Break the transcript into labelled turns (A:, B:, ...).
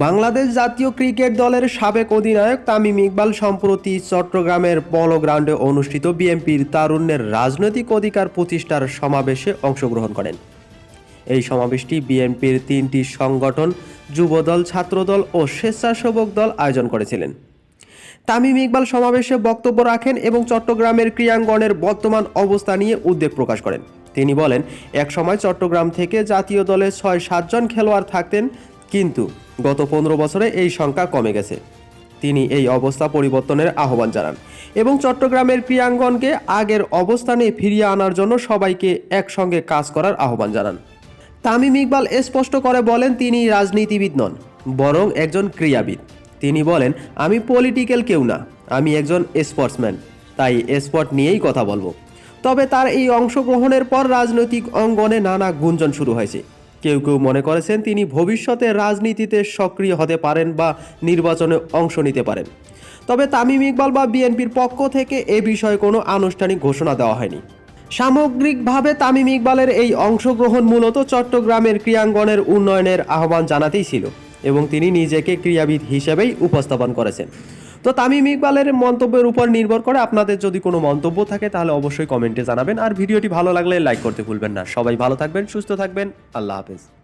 A: বাংলাদেশ জাতীয় ক্রিকেট দলের সাবেক অধিনায়ক তামিম ইকবাল সম্প্রতি চট্টগ্রামের পলো গ্রাউন্ডে অনুষ্ঠিত বিএনপির তারুণ্যের রাজনৈতিক অধিকার প্রতিষ্ঠার সমাবেশে অংশগ্রহণ করেন। এই সমাবেশটি বিএনপির তিনটি সংগঠন, যুবদল, ছাত্রদল ও স্বেচ্ছাসেবক দল আয়োজন করেছিলেন। তামিম ইকবাল সমাবেশে বক্তব্য রাখেন এবং চট্টগ্রামের ক্রীড়াঙ্গনের বর্তমান অবস্থা নিয়ে উদ্বেগ প্রকাশ করেন। তিনি বলেন, একসময় চট্টগ্রাম থেকে জাতীয় দলে ছয় সাতজন খেলোয়াড় থাকতেন কিন্তু গত পনেরো বছরে এই সংখ্যা কমে গেছে। তিনি এই অবস্থা পরিবর্তনের আহ্বান জানান এবং চট্টগ্রামের ক্রীড়াঙ্গনকে আগের অবস্থানে ফিরিয়ে আনার জন্য সবাইকে একসঙ্গে কাজ করার আহ্বান জানান। তামিম ইকবাল স্পষ্ট করে বলেন, তিনি রাজনীতিবিদ নন, বরং একজন ক্রীড়াবিদ। তিনি বলেন, আমি পলিটিক্যাল কেউ না, আমি একজন স্পোর্টসম্যান, তাই স্পোর্ট নিয়েই কথা বলব। তবে তার এই অংশগ্রহণের পর রাজনৈতিক অঙ্গনে নানা গুঞ্জন শুরু হয়েছে। কেউ কেউ মনে করেছেন তিনি ভবিষ্যতে রাজনীতিতে সক্রিয় হতে পারেন বা নির্বাচনে অংশ নিতে পারেন। তবে তামিম ইকবাল বা বিএনপির পক্ষ থেকে এ বিষয়ে কোনো আনুষ্ঠানিক ঘোষণা দেওয়া হয়নি। সামগ্রিকভাবে তামিম ইকবালের এই অংশগ্রহণ মূলত চট্টগ্রামের ক্রীড়াঙ্গনের উন্নয়নের আহ্বান জানাতেই ছিল এবং তিনি নিজেকে ক্রীড়াবিদ হিসেবেই উপস্থাপন করেছেন। তো তামিম ইকবালের মন্তব্যের উপর নির্ভর করে আপনাদের যদি কোনো মন্তব্য থাকে, তাহলে অবশ্যই কমেন্টে জানাবেন। আর ভিডিওটি ভালো লাগলে লাইক করতে ভুলবেন না। সবাই ভালো থাকবেন, সুস্থ থাকবেন। আল্লাহ হাফেজ।